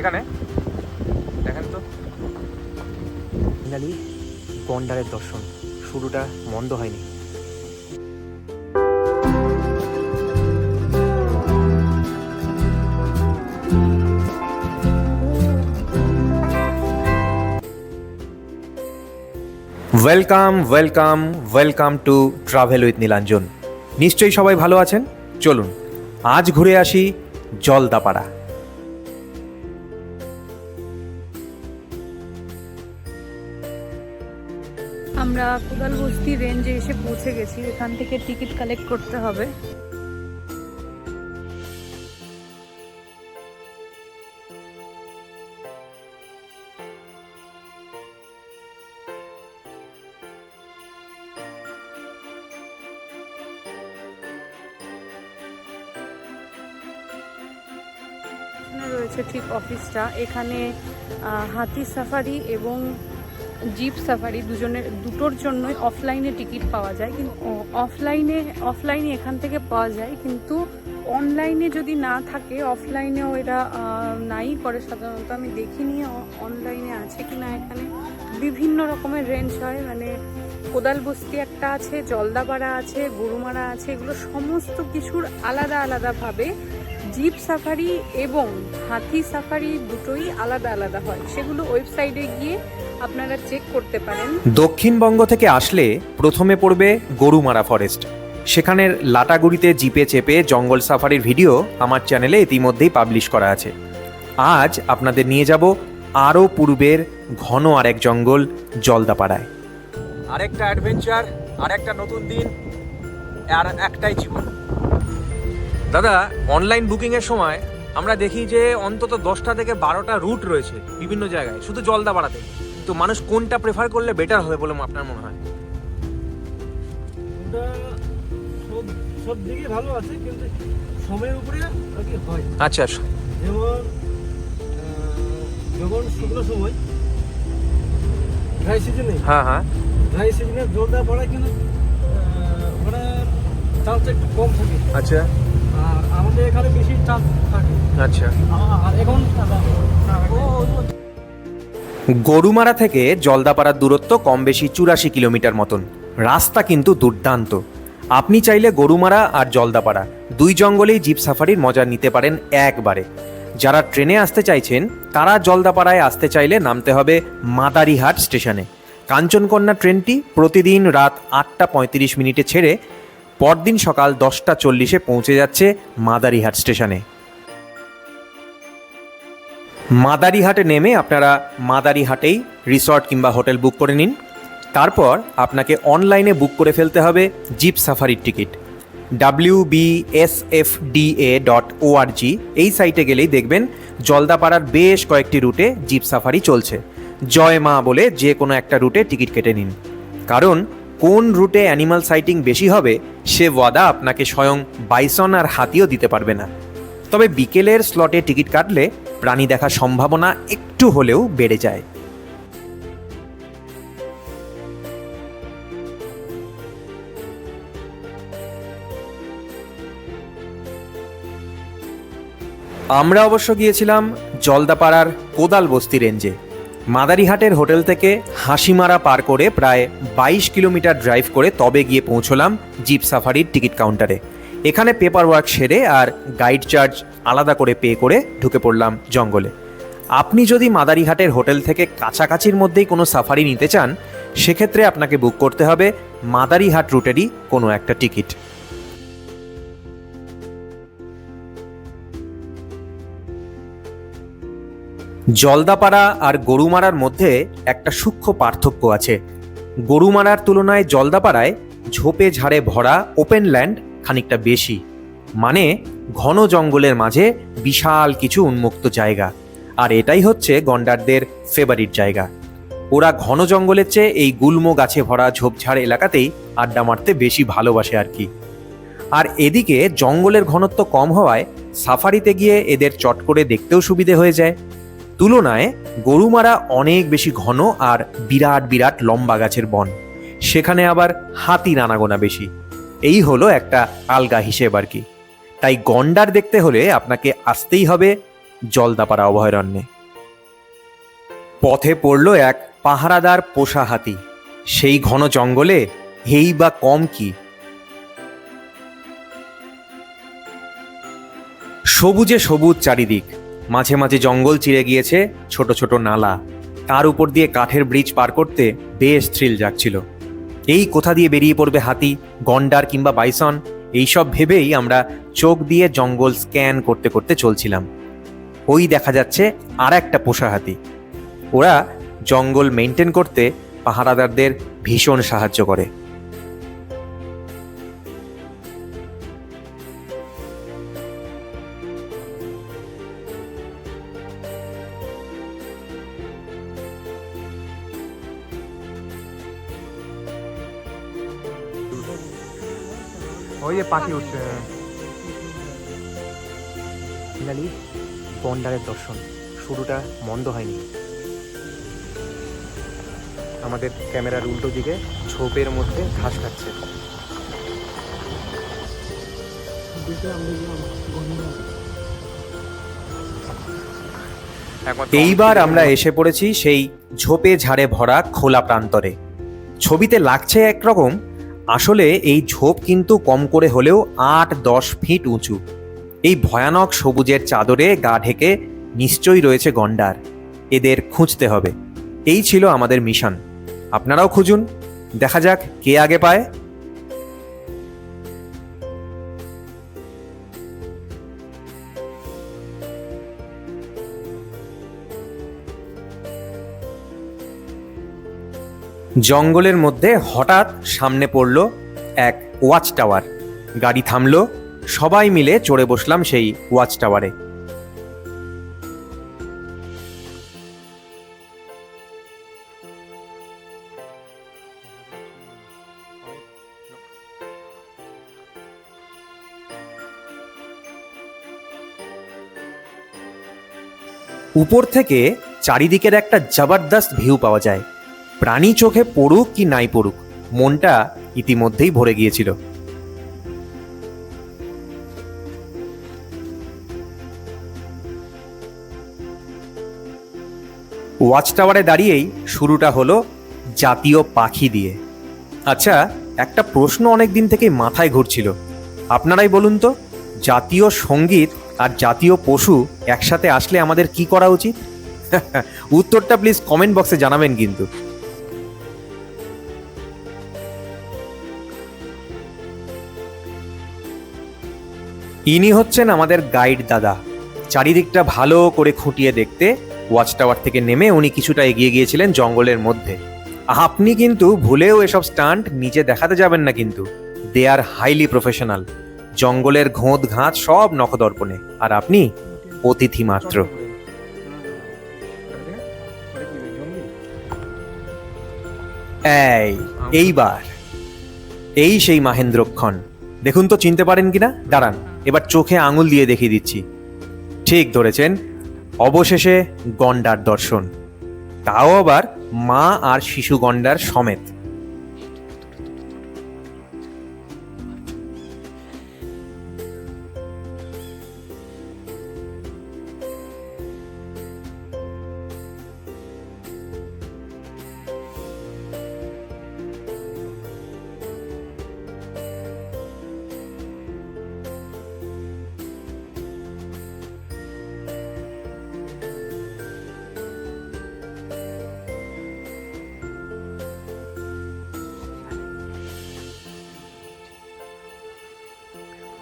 এখানে? দেখেন তো। ফাইনালি গন্ডারের দর্শন। শুরুটা মন্দ হয়নি। Welcome welcome welcome to travel with Nilanjan নিশ্চয়ই সবাই ভালো আছেন? চলুন আজ ঘুরে আসি জলদাপাড়া। আমরা কোদালবস্তি রেঞ্জে এসে পৌঁছে গেছি। এখান থেকে টিকিট কালেক্ট করতে হবে। রয়েছে ঠিক অফিসটা এখানে হাতি সাফারি এবং জিপ সাফারি দুজনের, দুটোর জন্যই অফলাইনে টিকিট পাওয়া যায়। কিন্তু অফলাইনে অফলাইনে এখান থেকে পাওয়া যায়। কিন্তু অনলাইনে যদি না থাকে অফলাইনেও এরা নাই করে। সাধারণত আমি দেখিনি অনলাইনে আছে কি না এখানে। বিভিন্ন রকমের রেঞ্জ হয়। মানে কোদাল বস্তি একটা আছে, জলদাপাড়া আছে, গরুমারা আছে, এগুলো সমস্ত কিছুর আলাদা, আলাদাভাবে জিপ সাফারি এবং হাতি সাফারি দুটোই আলাদা আলাদা হয়। সেগুলো ওয়েবসাইটে গিয়ে আপনারা চেক করতে পারেন। দক্ষিণবঙ্গ থেকে আসলে প্রথমে পড়বে গরুমারা ফরেস্ট। সেখানের লাটাগুড়িতে জিপে চেপে জঙ্গল সাফারির ভিডিও আমার চ্যানেলে ইতিমধ্যেই পাবলিশ করা আছে। আজ আপনাদের নিয়ে যাব আরও পূর্বের ঘন আরেক জঙ্গল জলদাপাড়ায়। আরেকটা অ্যাডভেঞ্চার আরেকটা নতুন দিন আর একটাই জীবন। দাদা অনলাইন বুকিংয়ের সময় আমরা দেখি যে অন্তত দশটা থেকে বারোটা রুট রয়েছে বিভিন্ন জায়গায় শুধু জলদাপাড়াতে তো মানুষ কোনটা প্রেফার করলে বেটার হবে বলে আপনার মনে হয়? সব দিকে ভালো আছে কিন্তু সময়ের উপরে আর কি হয়। আচ্ছা যেমন আহ, যখন শুকনো সময় ড্রাই সিজনে হ্যাঁ হ্যাঁ। ড্রাই সিজনে জলদা পড়া কিন্তু আহ, ওখানে একটু কম থাকে। আচ্ছা। আর আমাদের এখানে বেশি চান্স থাকে। আচ্ছা। আর এখন গরুমারা থেকে জলদাপাড়ার দূরত্ব কম বেশি চুরাশি কিলোমিটার মতন। রাস্তা কিন্তু দুর্দান্ত। আপনি চাইলে গরুমারা আর জলদাপাড়া দুই জঙ্গলেই জিপ সাফারির মজা নিতে পারেন একবারে। যারা ট্রেনে আসতে চাইছেন তারা জলদাপাড়ায় আসতে চাইলে নামতে হবে মাদারিহাট স্টেশনে। কাঞ্চনকন্যা ট্রেনটি প্রতিদিন রাত আটটা পঁয়ত্রিশ মিনিটে ছেড়ে পরদিন সকাল দশটা চল্লিশে পৌঁছে যাচ্ছে মাদারিহাট স্টেশনে। মাদারিহাটে নেমে আপনারা মাদারিহাটেই রিসর্ট কিংবা হোটেল বুক করে নিন। তারপর আপনাকে অনলাইনে বুক করে ফেলতে হবে জিপ সাফারির ticket. W B S F D A dot ORG এই সাইটে গেলেই দেখবেন জলদাপাড়ার বেশ কয়েকটি রুটে জিপ সাফারি চলছে। জয় মা বলে যে কোনো একটা রুটে টিকিট কেটে নিন। কারণ কোন রুটে অ্যানিমাল সাইটিং বেশি হবে, সে ওয়াদা আপনাকে স্বয়ং বাইসন আর হাতিও দিতে পারবে না। তবে বিকেলের স্লটে টিকিট কাটলে প্রাণী দেখার সম্ভাবনা একটু হলেও বেড়ে যায়। আমরা অবশ্য গিয়েছিলাম জলদাপাড়ার কোদাল বস্তি রেঞ্জে। মাদারিহাটের হোটেল থেকে হাসিমারা পার করে প্রায় বাইশ কিলোমিটার ড্রাইভ করে তবে গিয়ে পৌঁছলাম জিপ সাফারির টিকিট কাউন্টারে। এখানে পেপার ওয়ার্ক সেরে আর গাইড চার্জ আলাদা করে পে করে ঢুকে পড়লাম জঙ্গলে। আপনি যদি মাদারিহাটের হোটেল থেকে কাছাকাছির মধ্যেই কোনো সাফারি নিতে চান, সেক্ষেত্রে আপনাকে বুক করতে হবে মাদারিহাট রুটেরই কোনো একটা টিকিট। জলদাপাড়া আর গরুমারার মধ্যে একটা সূক্ষ্ম পার্থক্য আছে। গরুমারার তুলনায় জলদাপাড়ায় ঝোপে ঝাড়ে ভরা ওপেন ল্যান্ড খানিকটা বেশি মানে ঘন জঙ্গলের মাঝে বিশাল কিছু উন্মুক্ত জায়গা। আর এটাই হচ্ছে গন্ডারদের ফেভারিট জায়গা। ওরা ঘন জঙ্গলের চেয়ে এই গুল্ম গাছে ভরা ঝোপঝাড় এলাকাতেই আড্ডা মারতে বেশি ভালোবাসে আর কি। আর এদিকে জঙ্গলের ঘনত্ব কম হওয়ায় সাফারিতে গিয়ে এদের চট করে দেখতেও সুবিধে হয়ে যায়। তুলনায় গরুমারা অনেক বেশি ঘন আর বিরাট বিরাট লম্বা গাছের বন। সেখানে আবার হাতির আনাগোনা বেশি। এই হলো একটা আলগা হিসেব আর কি। তাই গন্ডার দেখতে হলে আপনাকে আসতেই হবে জলদাপাড়া অভয়ারণ্যে। পথে পড়ল এক পাহারাদার পোষা হাতি। সেই ঘন জঙ্গলে হেই বা কম কি? সবুজে সবুজ চারিদিক। মাঝে মাঝে জঙ্গল চিরে গিয়েছে ছোট ছোট নালা। তার উপর দিয়ে কাঠের ব্রিজ পার করতে বেশ থ্রিল যাচ্ছিল এই কোথা দিয়ে বেরিয়ে পড়বে হাতি, গন্ডার কিংবা বাইসন, এইসব ভেবেই আমরা চোখ দিয়ে জঙ্গল স্ক্যান করতে করতে চলছিলাম। ওই দেখা যাচ্ছে আর একটা পোষা হাতি। ওরা জঙ্গল মেনটেন করতে পাহারাদারদের ভীষণ সাহায্য করে। ওই যে পাখি উঠছে। ফিনালি গন্ডারের দর্শন। শুরুটা মন্দ হয়নি। আমাদের ক্যামেরার উল্টো দিকে ঝোপের মধ্যে ঘাস খাচ্ছে। এইবার আমরা এসে পড়েছি সেই ঝোপে ঝাড়ে ভরা খোলা প্রান্তরে। ছবিতে লাগছে একরকম আসলে এই ঝোপ কিন্তু কম করে হলেও আট, দশ ফিট উঁচু। এই ভয়ানক সবুজের চাদরে গা ঢেকে নিশ্চয়ই রয়েছে গন্ডার। এদের খুঁজতে হবে। এই ছিল আমাদের মিশন। আপনারাও খুঁজুন। দেখা যাক কে আগে পায়। জঙ্গলের মধ্যে হঠাৎ সামনে পড়ল এক ওয়াচ টাওয়ার গাড়ি থামলো, সবাই মিলে চড়ে বসলাম সেই ওয়াচ টাওয়ারে উপর থেকে চারিদিকের একটা জবরদস্ত ভিউ পাওয়া যায়। প্রাণী চোখে পড়ুক কি নাই পড়ুক, মনটা ইতিমধ্যেই ভরে গিয়েছিল। ওয়াচ টাওয়ারে দাঁড়িয়েই শুরুটা হলো জাতীয় পাখি দিয়ে। আচ্ছা একটা প্রশ্ন অনেক দিন থেকেই মাথায় ঘুরছিল। আপনারাই বলুন তো, জাতীয় সংগীত আর জাতীয় পশু একসাথে আসলে আমাদের কি করা উচিত? উত্তরটা প্লিজ কমেন্ট বক্সে জানাবেন কিন্তু। ইনি হচ্ছেন আমাদের গাইড দাদা। চারিদিকটা ভালো করে খুঁটিয়ে দেখতে, ওয়াচ টাওয়ার থেকে নেমে উনি কিছুটা এগিয়ে গিয়েছিলেন জঙ্গলের মধ্যে। আপনি কিন্তু ভুলেও এসব স্টান্ট নিচে দেখাতে যাবেন না কিন্তু। They are highly professional. জঙ্গলের ঘোঁত ঘাঁত সব নখদর্পণে। আর আপনি অতিথি মাত্র। এই, এইবার। এই সেই মাহেন্দ্রক্ষণ। দেখুন তো চিনতে পারেন কিনা? দাঁড়ান। এবার চোখে আঙুল দিয়ে দেখিয়ে দিচ্ছি। ঠিক ধরেছেন, অবশেষে গন্ডার দর্শন। তাও আবার মা আর শিশু গন্ডার সমেত।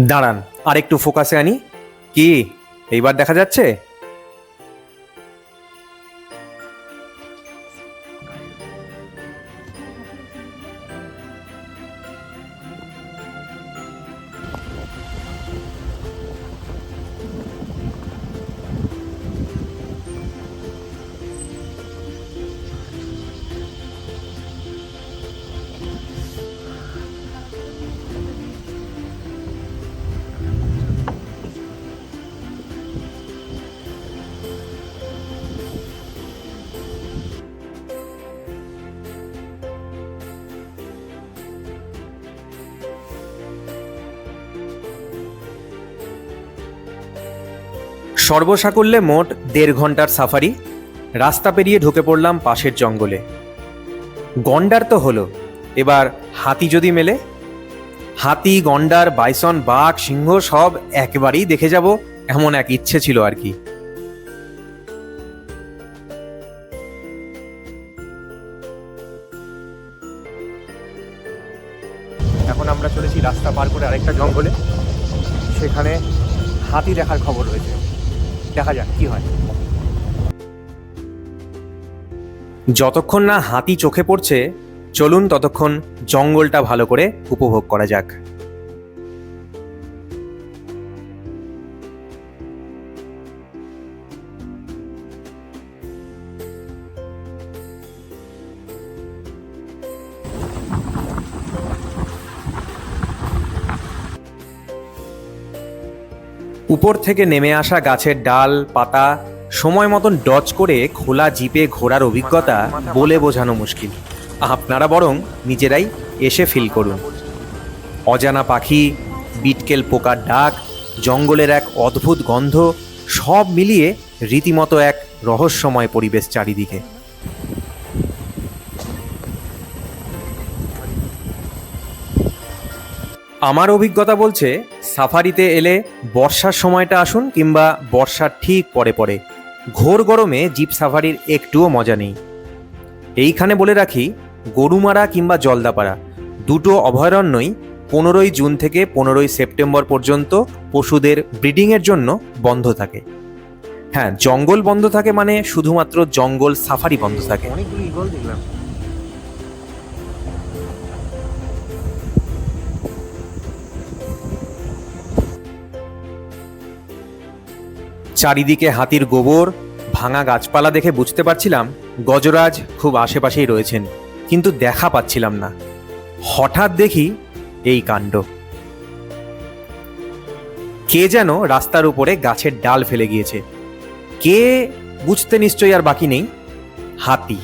দাঁড়ান আর একটু ফোকাসে আনি। কি এইবার দেখা যাচ্ছে? সর্বসাকুল্যে মোট দেড় ঘণ্টার সাফারি। রাস্তা পেরিয়ে ঢুকে পড়লাম পাশের জঙ্গলে। গন্ডার তো হলো। এবার হাতি যদি মেলে? হাতি, গন্ডার, বাইসন, বাঘ, সিংহ সব একবারেই দেখে যাব, এমন এক ইচ্ছে ছিল আর কি। এখন আমরা চলেছি রাস্তা পার করে আরেকটা জঙ্গলে। সেখানে হাতি দেখার খবর রয়েছে দেখা যাক, কি হয়। যতক্ষণ না হাতি চোখে পড়ছে, চলুন ততক্ষণ জঙ্গলটা ভালো করে উপভোগ করা যাক। উপর থেকে নেমে আসা গাছের ডাল, পাতা, সময় মতন ডচ করে খোলা জিপে ঘোরার অভিজ্ঞতা বলে বোঝানো মুশকিল। আপনারা বরং নিজেরাই এসে ফিল করুন। অজানা পাখি, বিটকেল পোকার ডাক, জঙ্গলের এক অদ্ভুত গন্ধ সব মিলিয়ে রীতিমতো এক রহস্যময় পরিবেশ চারিদিকে। আমার অভিজ্ঞতা বলছে, সাফারিতে এলে বর্ষার সময়টা আসুন কিংবা বর্ষার ঠিক পরে পরে। ঘোর গরমে জিপ সাফারির একটুও মজা নেই। এইখানে বলে রাখি, গরুমারা কিংবা জলদাপাড়া, দুটো অভয়ারণ্যই পনেরোই জুন থেকে পনেরোই সেপ্টেম্বর পর্যন্ত পশুদের ব্রিডিংয়ের জন্য বন্ধ থাকে। হ্যাঁ জঙ্গল বন্ধ থাকে মানে শুধুমাত্র জঙ্গল সাফারি বন্ধ থাকে। অনেকগুলো ইগল দেখলাম। চারিদিকে হাতির গোবর, ভাঙা গাছপালা দেখে বুঝতে পারছিলাম গজরাজ খুব আশেপাশেই রয়েছেন, কিন্তু দেখা পাচ্ছিলাম না। হঠাৎ দেখি এই কাণ্ড। কে যেন রাস্তার উপরে গাছের ডাল ফেলে গিয়েছে। কে বুঝতে নিশ্চয়ই আর বাকি নেই? হাতি।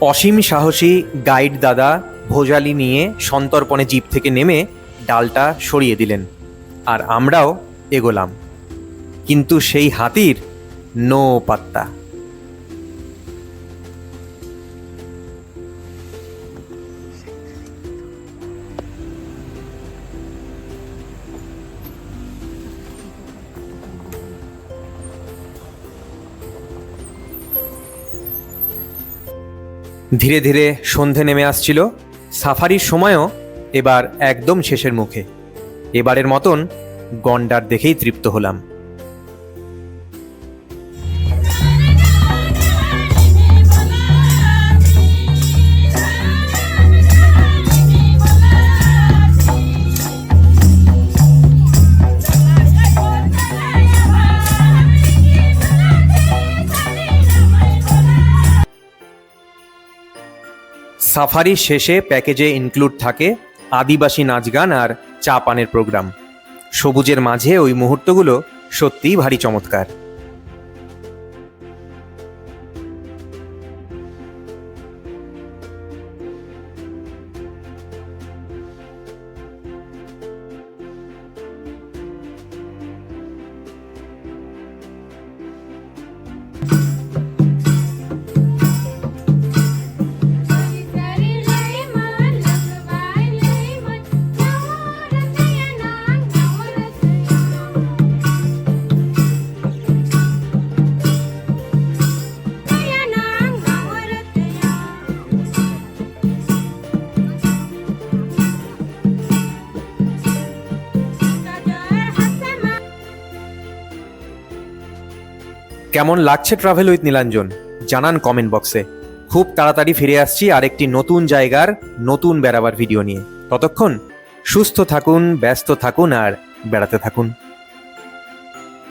অসীম সাহসী গাইড দাদা ভোজালি নিয়ে সন্তর্পণে জিপ থেকে নেমে ডালটা সরিয়ে দিলেন, আর আমরাও এগোলাম। কিন্তু সেই হাতির নো পাত্তা। ধীরে ধীরে সন্ধে নেমে আসছিল। সাফারির সময়ও এবার একদম শেষের মুখে। এবারের মতন গন্ডার দেখেই তৃপ্ত হলাম। সাফারি শেষে প্যাকেজে ইনক্লুড থাকে আদিবাসী নাচ গান আর চা পানের প্রোগ্রাম সবুজের মাঝে ওই মুহূর্তগুলো সত্যিই ভারী চমৎকার। কেমন লাগছে ট্রাভেল উইথ নীলাঞ্জন? জানান কমেন্ট বক্সে খুব তাড়াতাড়ি ফিরে আসছি আরেকটি নতুন জায়গার নতুন বেড়াবার ভিডিও নিয়ে। ততক্ষণ সুস্থ থাকুন, ব্যস্ত থাকুন আর বেড়াতে থাকুন।